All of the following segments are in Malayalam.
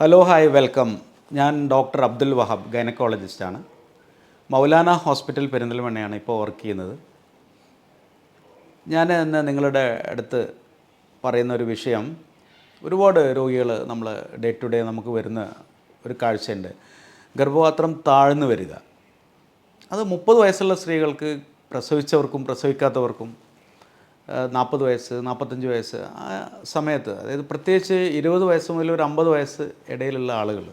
ഹലോ ഹായ് വെൽക്കം ഞാൻ ഡോക്ടർ അബ്ദുൽ വഹാബ് ഗൈനക്കോളജിസ്റ്റാണ് മൗലാന ഹോസ്പിറ്റൽ പെരിന്തൽമണ്ണയാണ് ഇപ്പോൾ വർക്ക് ചെയ്യുന്നത്. ഞാൻ ഇന്ന് നിങ്ങളുടെ അടുത്ത് പറയുന്ന ഒരു വിഷയം ഒരുപാട് രോഗികൾ നമ്മൾ ഡേ ടു ഡേ നമുക്ക് വരുന്ന ഒരു കാഴ്ചയുണ്ട്. ഗർഭപാത്രം താഴ്ന്നു വരിക. അത് മുപ്പത് വയസ്സുള്ള സ്ത്രീകൾക്ക് പ്രസവിച്ചവർക്കും പ്രസവിക്കാത്തവർക്കും നാൽപ്പത് വയസ്സ് നാൽപ്പത്തഞ്ച് വയസ്സ് ആ സമയത്ത് അതായത് പ്രത്യേകിച്ച് ഇരുപത് വയസ്സ് മുതൽ ഒരു അമ്പത് വയസ്സ് ഇടയിലുള്ള ആളുകൾ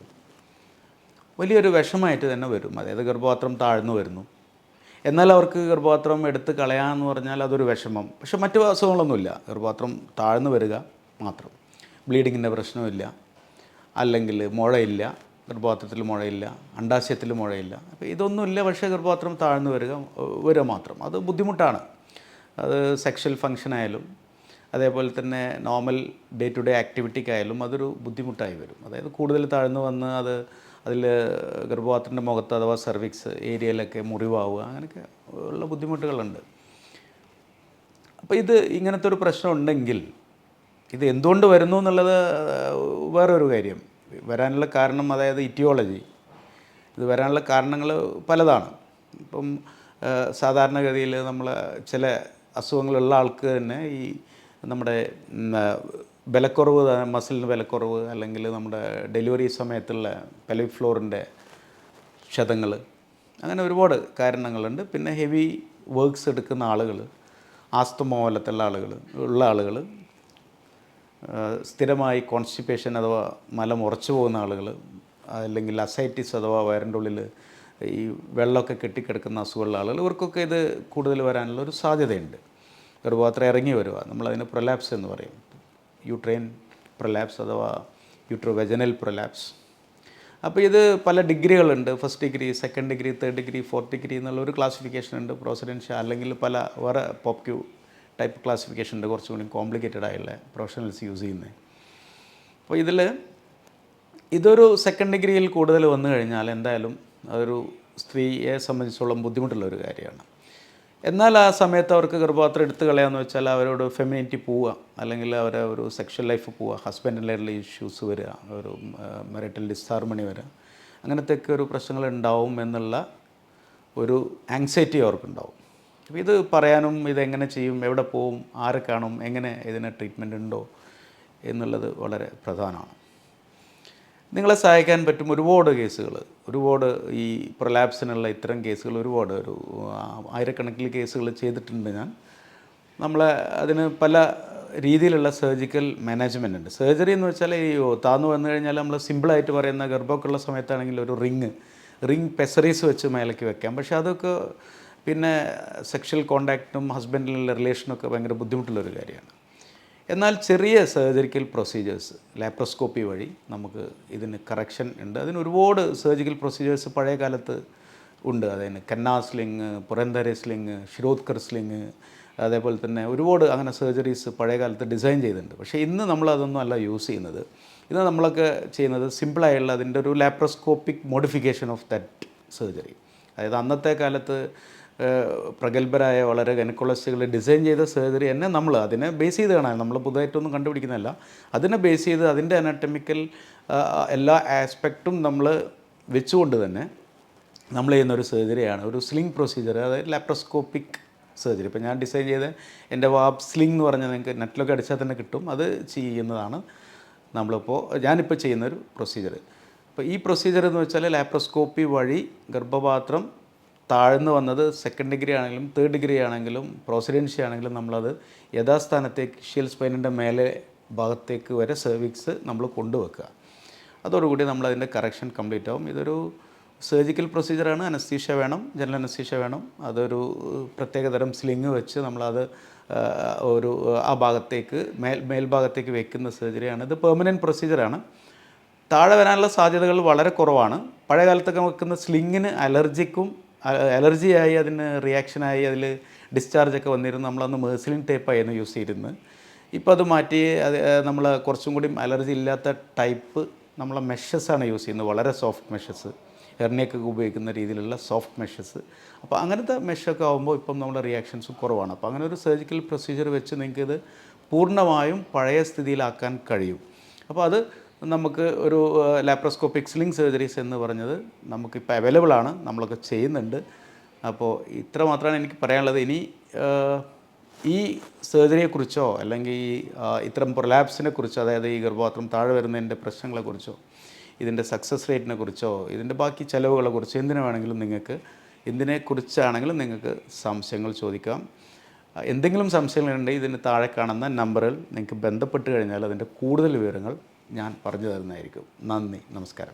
വലിയൊരു വിഷമായിട്ട് തന്നെ വരും. അതായത് ഗർഭപാത്രം താഴ്ന്നു വരുന്നു. എന്നാൽ അവർക്ക് ഗർഭപാത്രം എടുത്ത് കളയാമെന്ന് പറഞ്ഞാൽ അതൊരു വിഷമം. പക്ഷെ മറ്റു അസുഖങ്ങളൊന്നുമില്ല. ഗർഭപാത്രം താഴ്ന്നു വരിക മാത്രം. ബ്ലീഡിങ്ങിന്റെ പ്രശ്നമില്ല. അല്ലെങ്കിൽ മുഴയില്ല. ഗർഭപാത്രത്തിൽ മുഴയില്ല. അണ്ടാശയത്തിൽ മുഴയില്ല. അപ്പോൾ ഇതൊന്നുമില്ല. പക്ഷേ ഗർഭപാത്രം താഴ്ന്നു വരിക വരിക മാത്രം. അത് ബുദ്ധിമുട്ടാണ്. അത് സെക്ഷൽ ഫങ്ഷൻ ആയാലും അതേപോലെ തന്നെ നോർമൽ ഡേ ടു ഡേ ആക്ടിവിറ്റിക്കായാലും അതൊരു ബുദ്ധിമുട്ടായി വരും. അതായത് കൂടുതൽ താഴ്ന്നു വന്ന് അത് അതിൽ ഗർഭപാത്രത്തിന്റെ മുഖത്ത് അഥവാ സർവിക്സ് ഏരിയയിലൊക്കെ മുറിവാവുക അങ്ങനെയൊക്കെ ഉള്ള ബുദ്ധിമുട്ടുകളുണ്ട്. അപ്പോൾ ഇത് ഇങ്ങനത്തെ ഒരു പ്രശ്നം ഉണ്ടെങ്കിൽ ഇത് എന്തുകൊണ്ട് വരുന്നു എന്നുള്ളത് വേറൊരു കാര്യം. വരാനുള്ള കാരണം അതായത് ഇറ്റിയോളജി ഇത് വരാനുള്ള കാരണങ്ങൾ പലതാണ്. ഇപ്പം സാധാരണഗതിയിൽ നമ്മൾ ചില അസുഖങ്ങളുള്ള ആൾക്ക് തന്നെ ഈ നമ്മുടെ വിലക്കുറവ് മസിലിന് ബലക്കുറവ് അല്ലെങ്കിൽ നമ്മുടെ ഡെലിവറി സമയത്തുള്ള പെലവിക് ഫ്ലോറിന്റെ ക്ഷതങ്ങൾ അങ്ങനെ ഒരുപാട് കാരണങ്ങളുണ്ട്. പിന്നെ ഹെവി വർക്ക്സ് എടുക്കുന്ന ആളുകൾ ആസ്തമ പോലത്തുള്ള ആളുകൾ ഉള്ള ആളുകൾ സ്ഥിരമായി കോൺസ്റ്റിപ്പേഷൻ അഥവാ മലം ഉറച്ചു പോകുന്ന ആളുകൾ അല്ലെങ്കിൽ അസൈറ്റിസ് അഥവാ വയറിന്റെ ഉള്ളിൽ ഈ വെള്ളമൊക്കെ കെട്ടിക്കിടക്കുന്ന അസുഖമുള്ള ആളുകൾ ഇവർക്കൊക്കെ ഇത് കൂടുതൽ വരാനുള്ള ഒരു സാധ്യതയുണ്ട്. ഗർഭപാത്രം ഇറങ്ങി വരിക നമ്മളതിന് പ്രൊലാപ്സ് എന്ന് പറയും. യൂട്രെയിൻ പ്രൊലാപ്സ് അഥവാ യൂട്രോവെജനൽ പ്രൊലാപ്സ് അപ്പോൾ ഇത് പല ഡിഗ്രികളുണ്ട്. First degree second degree third degree fourth degree എന്നുള്ള ഒരു ക്ലാസിഫിക്കേഷൻ ഉണ്ട്. പ്രൊസിഡൻഷ്യൽ അല്ലെങ്കിൽ പല വേറെ പോപ്ക്യൂ ടൈപ്പ് ക്ലാസിഫിക്കേഷൻ ഉണ്ട് കുറച്ചും കൂടി കോംപ്ലിക്കേറ്റഡ് ആയുള്ള പ്രൊഫഷണൽസ് യൂസ് ചെയ്യുന്നത് അപ്പോൾ ഇതിൽ ഇതൊരു സെക്കൻഡ് ഡിഗ്രിയിൽ കൂടുതൽ വന്നു കഴിഞ്ഞാൽ എന്തായാലും അതൊരു സ്ത്രീയെ സംബന്ധിച്ചോളം ബുദ്ധിമുട്ടുള്ള ഒരു കാര്യമാണ്. എന്നാൽ ആ സമയത്ത് അവർക്ക് ഗർഭപാത്രം എടുത്തു കളയാന്ന് വെച്ചാൽ അവരോട് ഫെമിനിറ്റി പോവുക അല്ലെങ്കിൽ അവരെ ഒരു സെക്ഷൽ ലൈഫ് പോവുക ഹസ്ബൻഡിലുള്ള ഇഷ്യൂസ് വരിക ഒരു മെറിറ്റൽ ഡിസ്ഹാർമണി വരിക അങ്ങനത്തെയൊക്കെ ഒരു പ്രശ്നങ്ങൾ ഉണ്ടാവും എന്നുള്ള ഒരു ആങ്സൈറ്റി അവർക്കുണ്ടാവും. അപ്പോൾ ഇത് പറയാനും ഇതെങ്ങനെ ചെയ്യും എവിടെ പോവും ആരെ കാണും എങ്ങനെ ഇതിന് ട്രീറ്റ്മെന്റ് ഉണ്ടോ എന്നുള്ളത് വളരെ പ്രധാനമാണ്. നിങ്ങളെ സഹായിക്കാൻ പറ്റും ഒരുപാട് കേസുകൾ ഒരുപാട് ഈ പ്രലാപ്സിനുള്ള ഇത്തരം കേസുകൾ ഒരുപാട്. ഒരു ആയിരക്കണക്കിന് കേസുകൾ ചെയ്തിട്ടുണ്ട് ഞാൻ. നമ്മളെ അതിന് പല രീതിയിലുള്ള സർജിക്കൽ മാനേജ്മെന്റ് ഉണ്ട്. സർജറി എന്ന് വെച്ചാൽ ഈ താന്നു വന്നു കഴിഞ്ഞാൽ നമ്മൾ സിമ്പിളായിട്ട് പറയുന്ന ഗർഭമൊക്കെയുള്ള സമയത്താണെങ്കിൽ ഒരു റിങ് റിങ് പെസറീസ് വെച്ച് മേലേക്ക് വെക്കാം. പക്ഷേ അതൊക്കെ പിന്നെ സെക്ഷൽ കോണ്ടാക്റ്റും ഹസ്ബൻഡിലുള്ള റിലേഷനൊക്കെ ഭയങ്കര ബുദ്ധിമുട്ടുള്ളൊരു കാര്യമാണ്. എന്നാൽ ചെറിയ സർജറിക്കൽ പ്രൊസീജിയേഴ്സ് ലാപ്രോസ്കോപ്പി വഴി നമുക്ക് ഇതിന് കറക്ഷൻ ഉണ്ട്. അതിന് ഒരുപാട് സർജിക്കൽ പ്രൊസീജിയേഴ്സ് പഴയ കാലത്ത് ഉണ്ട്. അതിന് Khanna sling Purandare sling Shirodkar sling അതേപോലെ തന്നെ ഒരുപാട് അങ്ങനെ സർജറീസ് പഴയ കാലത്ത് ഡിസൈൻ ചെയ്തിട്ടുണ്ട്. പക്ഷേ ഇന്ന് നമ്മൾ അതൊന്നും അല്ല യൂസ് ചെയ്യുന്നത്. ഇന്ന് നമ്മളൊക്കെ ചെയ്യുന്നത് സിമ്പിളായുള്ള അതിന്റെ ഒരു laparoscopic modification of that surgery അതായത് അന്നത്തെ കാലത്ത് പ്രഗത്ഭരായ വളരെ ഗനക്കോളജിസ്റ്റുകൾ ഡിസൈൻ ചെയ്ത സർജറി തന്നെ നമ്മൾ അതിനെ ബേസ് ചെയ്ത് കാണാൻ. നമ്മൾ പുതുതായിട്ടൊന്നും കണ്ടുപിടിക്കുന്നതല്ല. അതിനെ ബേസ് ചെയ്ത് അതിന്റെ അനാറ്റമിക്കൽ എല്ലാ ആസ്പെക്റ്റും നമ്മൾ വെച്ചുകൊണ്ട് തന്നെ നമ്മൾ ചെയ്യുന്ന ഒരു സർജറിയാണ് ഒരു സ്ലിംഗ് പ്രൊസീജിയർ അതായത് ലാപ്രോസ്കോപ്പിക് സർജറി ഇപ്പോൾ ഞാൻ ഡിസൈൻ ചെയ്ത എന്റെ വാബ് സ്ലിംഗ് എന്ന് പറഞ്ഞാൽ നിങ്ങൾക്ക് നെറ്റിലൊക്കെ അടിച്ചാൽ തന്നെ കിട്ടും. അത് ചെയ്യുന്നതാണ് നമ്മളിപ്പോൾ ഞാനിപ്പോൾ ചെയ്യുന്നൊരു പ്രൊസീജിയർ അപ്പോൾ ഈ പ്രൊസീജിയർ എന്ന് വെച്ചാൽ ലാപ്രോസ്കോപ്പി വഴി ഗർഭപാത്രം താഴ്ന്നു വന്നത് സെക്കൻഡ് ഡിഗ്രി ആണെങ്കിലും തേർഡ് ഡിഗ്രി ആണെങ്കിലും പ്രോസിഡൻസി ആണെങ്കിലും നമ്മളത് യഥാസ്ഥാനത്തേക്ക് ഷിയൽ സ്പൈനിന്റെ മേലെ ഭാഗത്തേക്ക് വരെ സെർവിക്സ് നമ്മൾ കൊണ്ടുവെക്കുക. അതോടുകൂടി നമ്മളതിന്റെ കറക്ഷൻ കംപ്ലീറ്റ് ആവും. ഇതൊരു സർജിക്കൽ പ്രൊസീജിയറാണ് അനസ്തീഷ വേണം. ജനറൽ അനസ്തീഷ വേണം. അതൊരു പ്രത്യേകതരം സ്ലിങ് വെച്ച് നമ്മളത് ഒരു ആ ഭാഗത്തേക്ക് മേൽ മേൽഭാഗത്തേക്ക് വെക്കുന്ന സർജറിയാണ് ഇത് പെർമനന്റ് പ്രൊസീജിയറാണ് താഴെ വരാനുള്ള സാധ്യതകൾ വളരെ കുറവാണ്. പഴയ കാലത്തൊക്കെ വെക്കുന്ന സ്ലിങ്ങിന് അലർജിക്കും അലർജിയായി അതിന് റിയാക്ഷനായി അതിൽ ഡിസ്ചാർജ് ഒക്കെ വന്നിരുന്നു. നമ്മളന്ന് മേഴ്സിലിൻ ടേപ്പായിരുന്നു യൂസ് ചെയ്തിരുന്നത് ഇപ്പോൾ അത് മാറ്റി അത് നമ്മൾ കുറച്ചും കൂടി അലർജി ഇല്ലാത്ത ടൈപ്പ് നമ്മളെ മെഷസാണ് യൂസ് ചെയ്യുന്നത് വളരെ സോഫ്റ്റ് മെഷസ് ഹെർണിയൊക്കെ ഉപയോഗിക്കുന്ന രീതിയിലുള്ള സോഫ്റ്റ് മെഷസ് അപ്പോൾ അങ്ങനത്തെ മെഷൊക്കെ ആകുമ്പോൾ ഇപ്പം നമ്മുടെ റിയാക്ഷൻസ് കുറവാണ്. അപ്പോൾ അങ്ങനെ ഒരു സർജിക്കൽ പ്രൊസീജിയർ വെച്ച് നിങ്ങൾക്കിത് പൂർണമായും പഴയ സ്ഥിതിയിലാക്കാൻ കഴിയും. അപ്പോൾ അത് നമുക്ക് ഒരു ലാപ്രോസ്കോപ്പിക് സ്ലിംഗ് സർജറീസ് എന്ന് പറഞ്ഞത് നമുക്കിപ്പോൾ അവൈലബിൾ ആണ് നമ്മളൊക്കെ ചെയ്യുന്നുണ്ട്. അപ്പോൾ ഇത്ര മാത്രമാണ് എനിക്ക് പറയാനുള്ളത്. ഇനി ഈ സർജറിയെക്കുറിച്ചോ അല്ലെങ്കിൽ ഇത്തരം പ്രൊലാപ്സിനെ കുറിച്ചോ അതായത് ഈ ഗർഭപാത്രം താഴെ വരുന്നതിന്റെ പ്രശ്നങ്ങളെക്കുറിച്ചോ ഇതിന്റെ സക്സസ് റേറ്റിനെ കുറിച്ചോ ഇതിന്റെ ബാക്കി ചിലവുകളെ കുറിച്ചോ എന്തിനു വേണമെങ്കിലും നിങ്ങൾക്ക് എന്തിനെക്കുറിച്ചാണെങ്കിലും നിങ്ങൾക്ക് സംശയങ്ങൾ ചോദിക്കാം. എന്തെങ്കിലും സംശയങ്ങളുണ്ടെങ്കിൽ ഇതിന് താഴെ കാണുന്ന നമ്പറിൽ നിങ്ങൾക്ക് ബന്ധപ്പെട്ട് കഴിഞ്ഞാൽ അതിന്റെ കൂടുതൽ വിവരങ്ങൾ ഞാൻ പറഞ്ഞു തരുന്നതായിരിക്കും. നന്ദി. നമസ്കാരം.